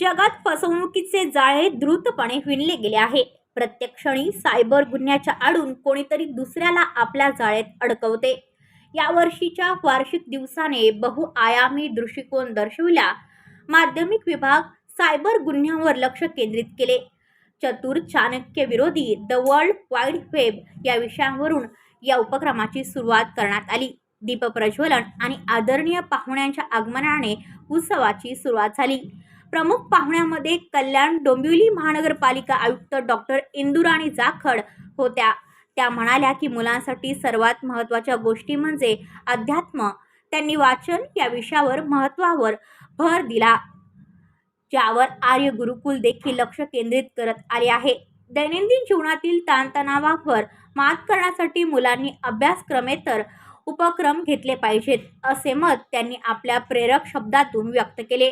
जगात फसवणुकीचे जाळे द्रुतपणे विणले गेले आहे. प्रत्येक क्षणी सायबर गुन्ह्याच्या आडून कोणीतरी दुसऱ्याला आपल्या जाळेत अडकवते. या वर्षीच्या वार्षिक दिवसाने बहुआयामी दृष्टिकोन दर्शविला माध्यमिक विभाग सायबर गुन्ह्यांवर लक्ष केंद्रित केले. चतुर चाणक्य विरोधी द वर्ल्ड वाईड वेब या विषयावरून या उपक्रमाची सुरुवात करण्यात आली. दीपप्रज्वलन आणि आदरणीय पाहुण्यांच्या आगमनाने उत्सवाची सुरुवात झाली. प्रमुख पाहुण्यांमध्ये कल्याण डोंबिवली महानगरपालिका आयुक्त डॉक्टर इंदुराणी जाखड होत्या. त्या म्हणाल्या की मुलांसाठी सर्वात महत्त्वाच्या गोष्टी म्हणजे अध्यात्म. त्यांनी वाचन या विषयावर महत्त्वावर भर दिला ज्यावर आर्य गुरुकुल देखील लक्ष केंद्रित करत आले आहे. दैनंदिन जीवनातील ताणतणावावर मात करण्यासाठी मुलांनी अभ्यासक्रमेतर उपक्रम घेतले पाहिजेत असे मत त्यांनी आपल्या प्रेरक शब्दातून व्यक्त केले.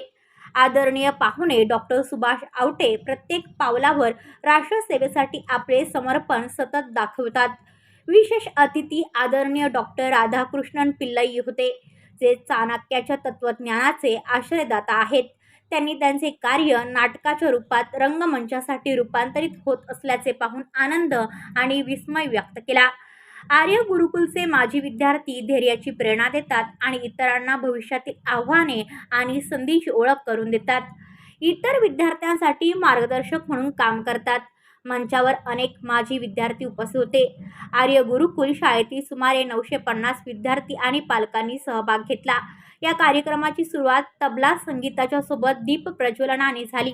आदरणीय पाहुणे डॉक्टर सुभाष आवटे प्रत्येक पावलावर राष्ट्रसेवेसाठी आपले समर्पण सतत दाखवतात. विशेष अतिथी आदरणीय डॉक्टर राधाकृष्णन पिल्लई होते जे चाणक्याच्या तत्त्वज्ञानाचे आश्रयदाता आहेत. त्यांनी त्यांचे कार्य नाटकाच्या रूपात रंगमंचासाठी रूपांतरित होत असल्याचे पाहून आनंद आणि विस्मय व्यक्त केला. आर्य गुरुकुलचे माजी विद्यार्थी धैर्याची प्रेरणा देतात आणि इतरांना भविष्यातील आव्हाने आणि संधीची ओळख करून देतात. इतर विद्यार्थ्यांसाठी मार्गदर्शक म्हणून काम करतात. मंचावर अनेक माजी विद्यार्थी उपस्थित होते. आर्य गुरुकुल शाळेतील सुमारे नऊशे पन्नास विद्यार्थी आणि पालकांनी सहभाग घेतला. या कार्यक्रमाची सुरुवात तबला संगीताच्या सोबत दीप प्रज्वलनाने झाली.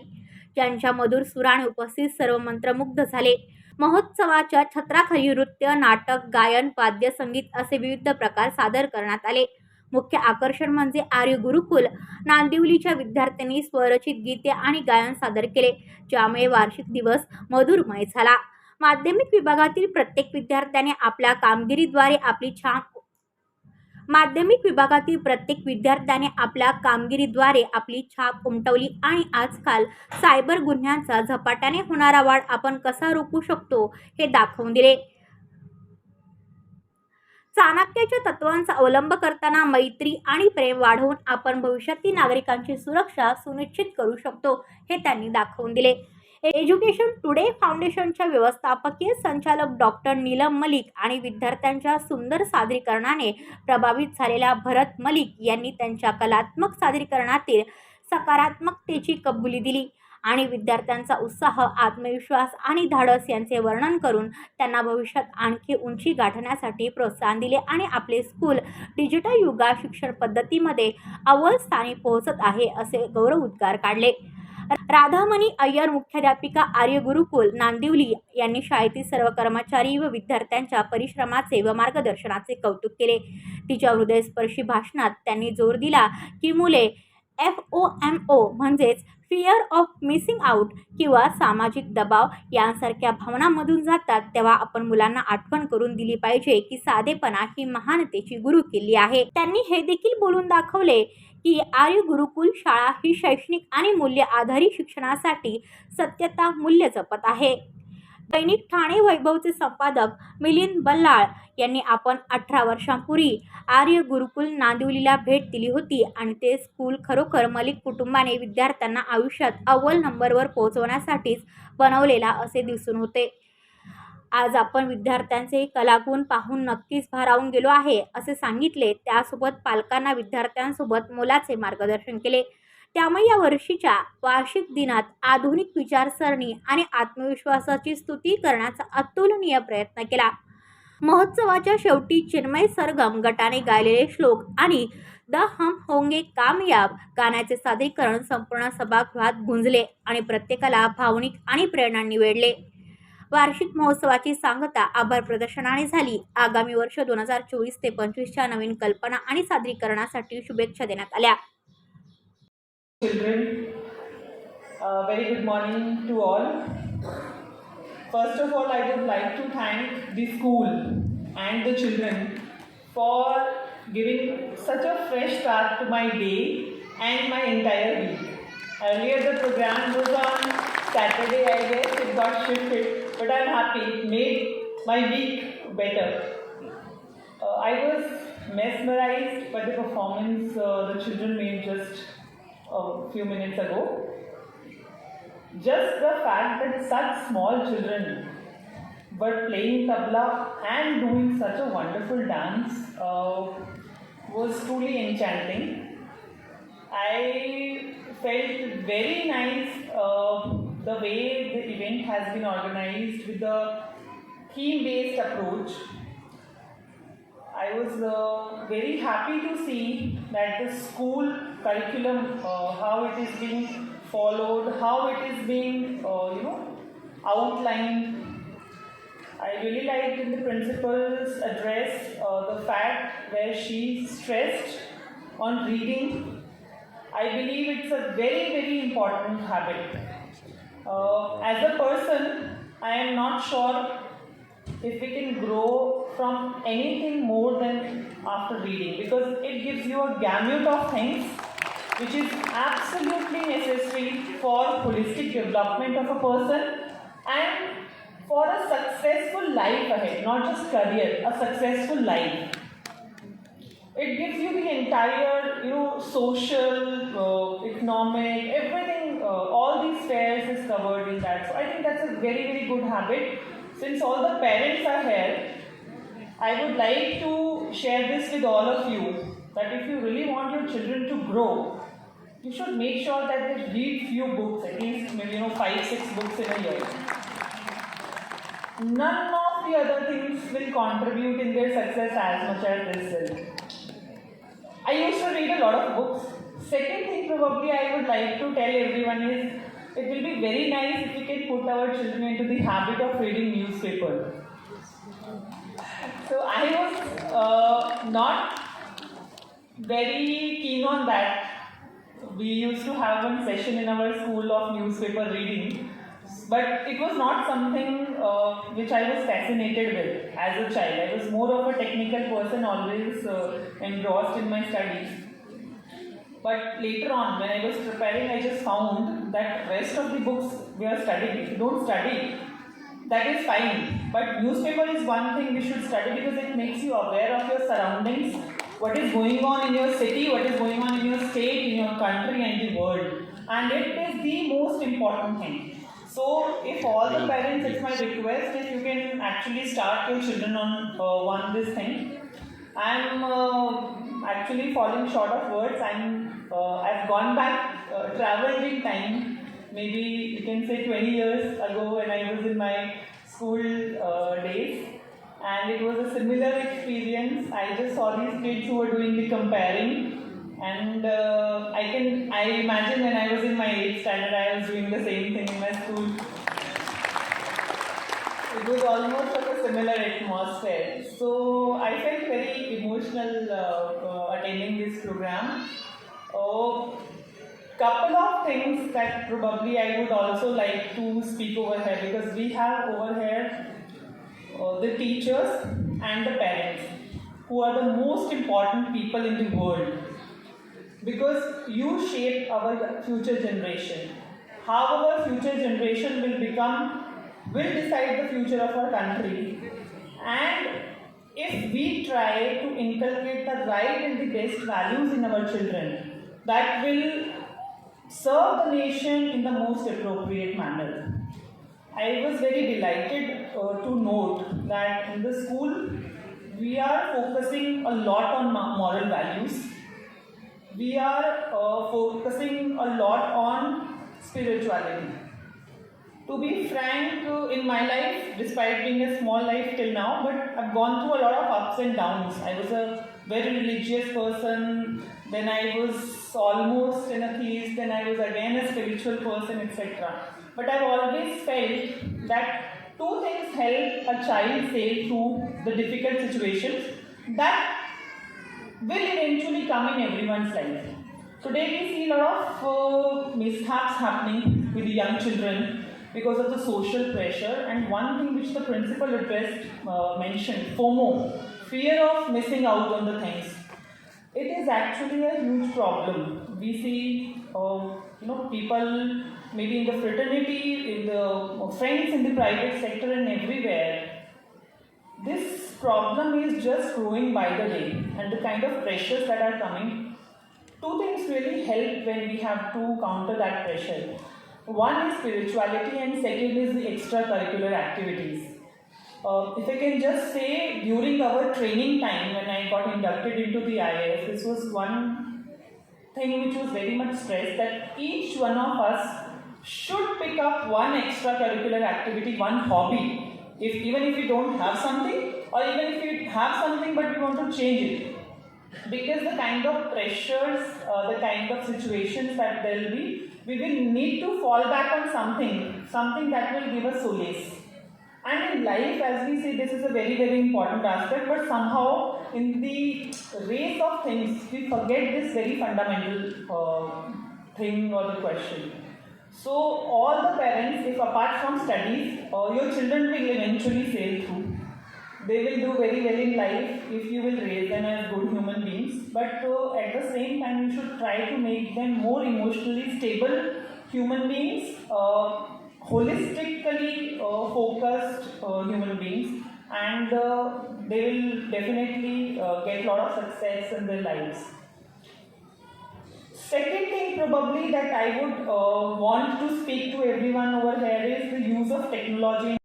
ज्यांच्या मधुर सुराने उपस्थित सर्व मंत्रमुग्ध झाले. महोत्सवाच्या छत्राखाली नृत्य नाटक गायन वाद्य संगीत असे विविध प्रकार सादर करण्यात आले. मुख्य आकर्षण म्हणजे आर्य गुरुकुल. नांदिवलीच्या विद्यार्थ्यांनी स्वरचित गीते आणि गायन सादर केले ज्यामुळे वार्षिक दिवस मधुरमय झाला. माध्यमिक विभागातील प्रत्येक विद्यार्थ्याने आपल्या कामगिरीद्वारे आपली छान माध्यमिक विभागातील प्रत्येक विद्यार्थ्याने आपल्या कामगिरीद्वारे आपली छाप उमटवली आणि आजकाल सायबर गुन्ह्यांचा झपाट्याने होणारा वाढ आपण कसा रोखू शकतो हे दाखवून दिले. चाणक्याच्या तत्वांचा अवलंब करताना मैत्री आणि प्रेम वाढवून आपण भविष्यातील नागरिकांची सुरक्षा सुनिश्चित करू शकतो हे त्यांनी दाखवून दिले. एज्युकेशन टुडे फाउंडेशनच्या व्यवस्थापकीय संचालक डॉक्टर नीलम मलिक आणि विद्यार्थ्यांच्या सुंदर सादरीकरणाने प्रभावित झालेल्या भरत मलिक यांनी त्यांच्या कलात्मक सादरीकरणातील सकारात्मकतेची कबुली दिली आणि विद्यार्थ्यांचा उत्साह आत्मविश्वास आणि धाडस यांचे वर्णन करून त्यांना भविष्यात आणखी उंची गाठण्यासाठी प्रोत्साहन दिले आणि आपले स्कूल डिजिटल युगा शिक्षण पद्धतीमध्ये अव्वल स्थानी पोहोचत आहे असे गौरव उद्गार काढले. राधामणी अय्यर मुख्याध्यापिका आर्य गुरुकुल नांदिवली यांनी शाळेतील सर्व कर्मचारी व विद्यार्थ्यांच्या परिश्रमाचे व मार्गदर्शनाचे कौतुक केले. तिच्या हृदयस्पर्शी भाषणात त्यांनी जोर दिला की मुले एफ ओ एम ओ म्हणजेच फिअर ऑफ मिसिंग आऊट किंवा सामाजिक दबाव यांसारख्या भावनांमधून जातात तेव्हा आपण मुलांना आठवण करून दिली पाहिजे की साधेपणा ही महानतेची गुरु केली आहे. त्यांनी हे देखील बोलून दाखवले की आर्य गुरुकुल शाळा ही शैक्षणिक आणि मूल्य आधारित शिक्षणासाठी सत्यता मूल्य जपत आहे. दैनिक ठाणे वैभवचे संपादक मिलिंद बल्लाळ यांनी आपण अठरा वर्षांपूर्वी आर्य गुरुकुल नांदिवलीला भेट दिली होती आणि ते स्कूल खरोखर मलिक कुटुंबाने विद्यार्थ्यांना आयुष्यात अव्वल नंबरवर पोहोचवण्यासाठीच बनवलेला असे दिसून होते. आज आपण विद्यार्थ्यांचे कलागुण पाहून नक्कीच भारावून गेलो आहे असे सांगितले. त्यासोबत पालकांना विद्यार्थ्यांसोबत मोलाचे मार्गदर्शन केले. त्यामुळे या वर्षीच्या वार्षिक दिनात आधुनिक विचारसरणी आणि आत्मविश्वासाची स्तुती करण्याचा अतुलनीय प्रयत्न केला. महोत्सवाच्या शेवटी चिन्मय सरगम गटाने गायलेले श्लोक आणि द हम होंगे कामयाब गाण्याचे सादरीकरण संपूर्ण सभागृहात गुंजले आणि प्रत्येकाला भावनिक आणि प्रेरणा निवेडले वार्षिक महोत्सवाची सांगता आभार प्रदर्शनाने झाली. आगामी वर्ष दोन हजार चोवीस ते पंचवीसच्या नवीन कल्पना आणि सादरीकरणासाठी शुभेच्छा देण्यात आल्या. Very good morning to all first of all I would like to school and children for to my day and my entire Saturday but I'm happy, it made my week better. Uh, I was mesmerized by the performance uh, the children made just a few minutes ago. just the fact that such small children were playing tabla and doing such a wonderful dance uh, was truly enchanting. I felt very nice uh, the way the event has been organized with the theme based approach. I was uh, very happy to see that the school curriculum, uh, how it is being followed, how it is being, uh, you know, outlined. I really liked in the principal's address uh, the fact where she stressed on reading. I believe it's a very, very important habit. Uh, as a person, I am not sure if we can grow from anything more than after reading because it gives you a gamut of things which is absolutely necessary for holistic development of a person and for a successful life ahead, not just career, a successful life. It gives you the entire, you know, social, uh, economic, everything, uh, all these spheres is covered in that. So I think that's a very, very good habit. Since all the parents are here, I would like to share this with all of you that if you really want your children to grow, you should make sure that they read few books, at least maybe you know five, six books in a year. None of the other things will contribute in their success as much as this will. I used to read a lot of books. Second thing, probably I would like to tell everyone is it will be very nice if we can put our children into the habit of reading newspaper. So I was uh, not very keen on that. We used to have one session in our school of newspaper reading, but it was not something uh, which I was fascinated with as a child. I was more of a technical person, always uh, engrossed in my studies. But later on, when I was preparing, I just found that rest of the books we are studying, if you don't study, that is fine. But newspaper is one thing we should study because it makes you aware of your surroundings, what is going on in your city, what is going on in your state, in your country, and the world. And it is the most important thing. So, if all the parents, it's my request if you can actually start your children on uh, one this thing. I'm uh, actually falling short of words. I'm uh, I've gone back, uh, traveled in time. Maybe you can say 20 years ago when I was in my school uh, days, and it was a similar experience. I just saw these kids who were doing the comparing, and uh, I can I imagine when I was in my eighth standard, I was doing the same thing in my school. It was almost like a similar atmosphere. So I felt very emotional uh, uh, attending this program. Oh, couple of things that probably I would also like to speak over here because we have over here uh, the teachers and the parents who are the most important people in the world because you shape our future generation. How our future generation will become will decide the future of our country. And if we try to inculcate the right and the best values in our children, that will serve the nation in the most appropriate manner. I was very delighted uh, to note that in the school we are focusing a lot on moral values. We are uh, focusing a lot on spirituality. To be frank, uh, in my life, despite being a small life till now, but I've gone through a lot of ups and downs. I was a very religious person, then I was almost an atheist, then I was again a spiritual person, etc. But I've always felt that two things help a child sail through the difficult situations that will eventually come in everyone's life. Today we see a lot of uh, mishaps happening with the young children because of the social pressure. And one thing which the principal addressed uh, mentioned, FOMO, fear of missing out on the things. It is actually a huge problem. We see, uh, you know, people maybe in the fraternity, in the friends in the private sector, and everywhere. This problem is just growing by the day, and the kind of pressures that are coming. Two things really help when we have to counter that pressure. One is spirituality, and second is the extracurricular activities. Uh, if I can just say, during our training time when I got inducted into the IAS, this was one thing which was very much stressed that each one of us should pick up one extracurricular activity, one hobby. If even if you don't have something, or even if you have something but you want to change it, because the kind of pressures, uh, the kind of situations that there will be, we will need to fall back on something, something that will give us solace. And in life, as we see, this is a very, very important aspect, but somehow in the race of things, we forget this very fundamental uh, thing or the question. So, all the parents, if apart from studies, uh, your children will eventually sail through. They will do very well in life if you will raise them as good human beings, but uh, at the same time, you should try to make them more emotionally stable human beings. Uh, holistically uh, focused uh, human beings and uh, they will definitely uh, get a lot of success in their lives. Second thing probably that i would uh, want to speak to everyone over here is the use of technology.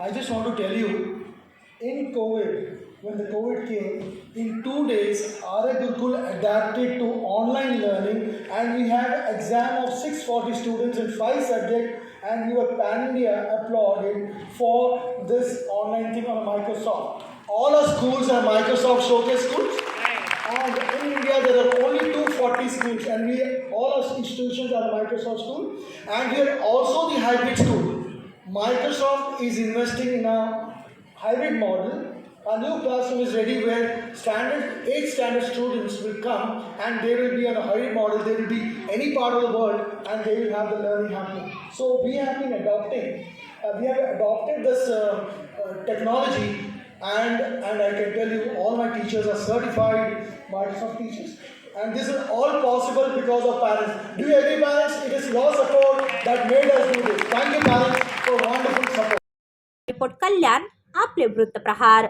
I just want to tell you, in COVID, when the COVID came, in two days, Arya Gurukul adapted to online learning and we had an exam of 640 students in five subjects and we were pan-India applauded for this online thing on Microsoft. All our schools are Microsoft Showcase schools. And in India, there are only 240 schools, and we all our institutions are Microsoft school, and we are also the hybrid school. Microsoft is investing in a hybrid model. A new classroom is ready where standard eight standard students will come and they will be on a hybrid model. They will be any part of the world and they will have the learning happening. So we have been adopting. Uh, we have adopted this uh, uh, technology and and I can tell you all my teachers are certified Microsoft teachers and this is all possible because of parents. Do you agree parents? It is your support that made us do this. Thank you parents for wonderful support. Report कल्याण आपले वृत्तप्रहार